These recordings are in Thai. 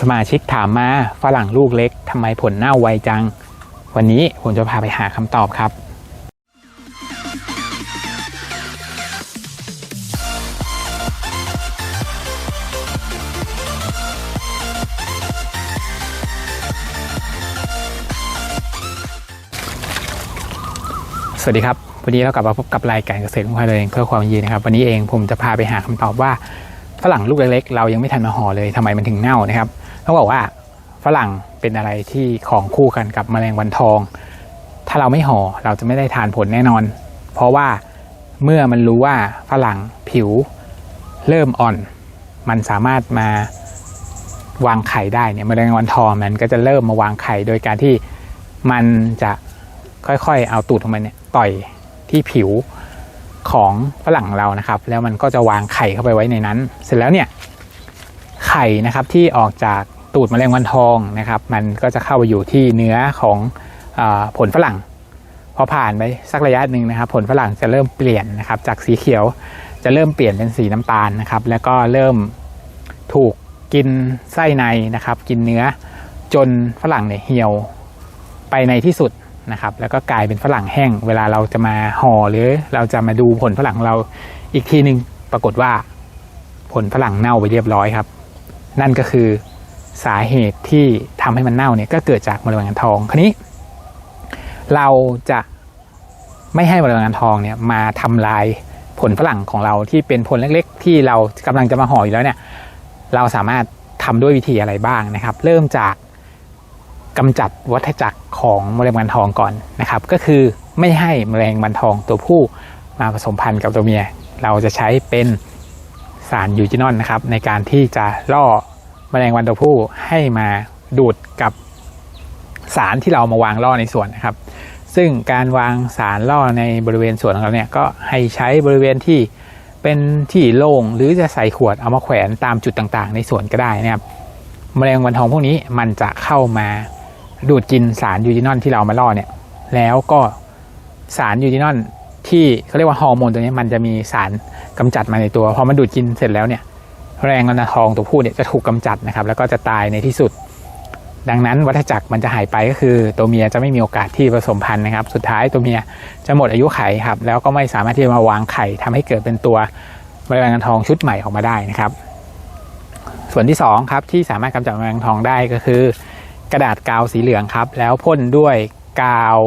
สมาชิกถามมาฝรั่งลูกเล็กทำไมผลเน่าไวจัง วันนี้ผมจะพาไปหาคำตอบครับ สวัสดีครับ วันนี้เรากลับมาพบกับรายการเกษตรของเราเองเพื่อความยืนนะครับ วันนี้เองผมจะพาไปหาคำตอบว่าฝรั่งลูกเล็กๆเรายังไม่ทันมาห่อเลยทำไมมันถึงเน่านะครับ ต้องบอกว่าฝรั่งเป็นอะไรที่ของคู่กันกับแมลงวันทอง ถ้าเราไม่ห่อเราจะไม่ได้ทานผลแน่นอน เพราะว่าเมื่อมันรู้ว่าฝรั่งผิวเริ่มอ่อน มันสามารถมาวางไข่ได้เนี่ยแมลงวันทองมันก็จะเริ่มมาวางไข่โดยการที่มันจะค่อยๆ เอาตูดของมันเนี่ยต่อยที่ผิวของฝรั่งเรานะครับ แล้วมันก็จะวางไข่เข้าไปไว้ในนั้น เสร็จแล้วเนี่ยไข่นะครับที่ออกจาก ตูดแมลงวันทองนะครับ มันก็จะเข้าไปอยู่ที่เนื้อของอผลฝรั่ง พอผ่านไปสักระยะหนึ่งนะครับ ผลฝรั่งจะเริ่มเปลี่ยนนะครับ จากสีเขียวจะเริ่มเปลี่ยนเป็นสีน้ำตาลนะครับ แล้วก็เริ่มถูกกินไส้ในนะครับ กินเนื้อจนฝรั่งเนี่ยเหี่ยวไปในที่สุดนะครับ แล้วก็กลายเป็นฝรั่งแห้ง เวลาเราจะมาห่อหรือเราจะมาดูผลฝรั่งเราอีกทีหนึ่งปรากฏว่าผลฝรั่งเน่าไปเรียบร้อยครับ นั่นก็คือ สาเหตุที่ทำให้มันเน่าเนี่ยก็เกิดจากมะเร็งทองคราวนี้ เราจะไม่ให้มะเร็งทองเนี่ยมาทำลายผลฝรั่งของเราที่เป็นผลเล็กๆ ที่เรากำลังจะมาห่ออยู่แล้วเนี่ยเราสามารถทำด้วยวิธีอะไรบ้างนะครับ เริ่มจากกำจัดวัฏจักรของแมลงวันทองก่อนนะครับ ก็คือไม่ให้แมลงวันทองตัวผู้มาผสมพันธุ์กับตัวเมีย เราจะใช้เป็นสารยูจินอลนะครับในการที่จะล่อ แมลงวันตัวผู้ให้มาดูดกับสารที่เรามาวางล่อในสวนนะครับ ซึ่งการวางสารล่อในบริเวณสวนของเราเนี่ยก็ให้ใช้บริเวณที่เป็นที่โล่งหรือจะใส่ขวดเอามาแขวนตามจุดต่างๆ ในสวนก็ได้นะครับแมลงวันทองพวกนี้มันจะเข้ามาดูดกินสารยูจินอลที่เรามาล่อเนี่ยแล้วก็สารยูจินอลที่เขาเรียกว่าฮอร์โมนตัวนี้มันจะมีสารกำจัดมาในตัวพอมันดูดกินเสร็จแล้วเนี่ย แมลงวันทองตัวผู้เนี่ยจะถูกกำจัดนะครับ แล้วก็จะตายในที่สุด ดังนั้นวัฏจักรมันจะหายไปก็คือ ตัวเมียจะไม่มีโอกาสที่ผสมพันธุ์นะครับ สุดท้ายตัวเมียจะหมดอายุไขครับ แล้วก็ไม่สามารถที่จะมาวางไข่ทำให้เกิดเป็นตัวแมลงวันทองชุดใหม่ออกมาได้นะครับ ส่วนที่2ครับที่สามารถกำจัดแมลงทองได้ก็คือ กระดาษกาวสีเหลืองครับ แล้วพ่นด้วยกาว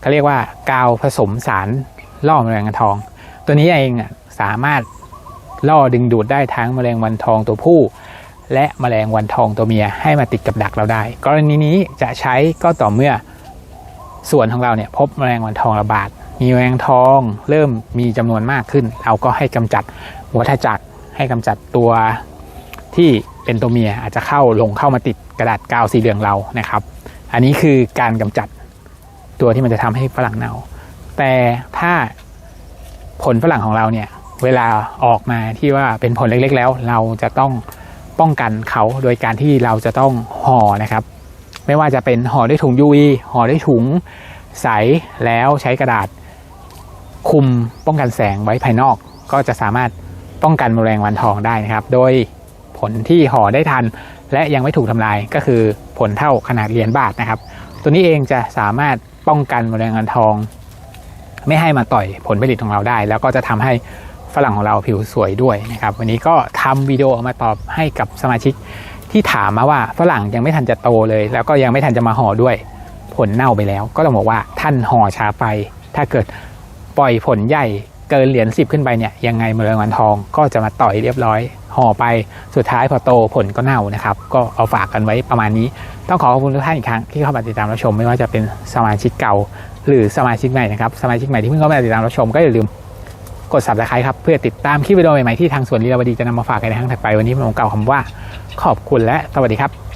เขาเรียกว่ากาวผสมสารล่อแมลงวันทอง ตัวนี้เองอะสามารถ ล่อดึงดูดได้ทั้งแมลงวันทองตัวผู้ และแมลงวันทองตัวเมียให้มาติดกับดักเราได้ กรณีนี้จะใช้ก็ต่อเมื่อส่วนของเราเนี่ยพบแมลงวันทองระบาด มีแมลงทองเริ่มมีจำนวนมากขึ้น เราก็ให้กำจัดวัฏจักรให้กำจัดตัวที่เป็นตัวเมียอาจจะเข้าลงเข้ามาติดกระดาษกาวสีเหลืองเรานะครับ อันนี้คือการกำจัดตัวที่มันจะทำให้ฝรั่งเน่า แต่ถ้าผลฝรั่งของเราเนี่ย เวลาออกมาที่ว่าเป็นผลเล็กๆ แล้ว เราจะต้องป้องกันเขาโดยการที่เราจะต้องห่อนะครับ ไม่ว่าจะเป็นห่อด้วยถุง UV ห่อด้วยถุงใสแล้วใช้กระดาษคุมป้องกันแสงไว้ภายนอก ก็จะสามารถป้องกันแมลงวันทองได้นะครับ โดยผลที่ห่อได้ทัน และยังไม่ถูกทำลายก็คือผลเท่าขนาดเหรียญบาทนะครับ ตัวนี้เองจะสามารถป้องกันแมลงวันทอง ไม่ให้มาต่อยผลผลิตของเราได้ แล้วก็จะทำให้ ฝรั่งของเราผิวสวยด้วยนะครับ วันนี้ก็ทำวิดีโอออกมาตอบให้กับสมาชิกที่ถามมาว่าฝรั่งยังไม่ทันจะโตเลย แล้วก็ยังไม่ทันจะมาห่อด้วย ผลเน่าไปแล้ว ก็ต้องบอกว่าท่านห่อช้าไป ถ้าเกิดปล่อยผลใหญ่เกินเหรียญสิบขึ้นไปเนี่ยยังไงแมลงวันทองก็จะมาต่อยเรียบร้อย ห่อไปสุดท้ายพอโตผลก็เน่านะครับ ก็เอาฝากกันไว้ประมาณนี้ ต้องขอขอบคุณทุกท่านอีกครั้งที่เข้ามาติดตามรับชมไม่ว่าจะเป็นสมาชิกเก่า หรือสมาชิกใหม่นะครับสมาชิกใหม่ที่เพิ่งเข้ามาติดตามรับชมก็อย่าลืม กด subscribe ครับ เพื่อติดตามคลิปวิดีโอใหม่ ๆ ที่ทางสวนลีลาวดีจะนำมาฝากกันในครั้งถัดไปวันนี้ผมกล่าวคำว่า ขอบคุณและสวัสดีครับ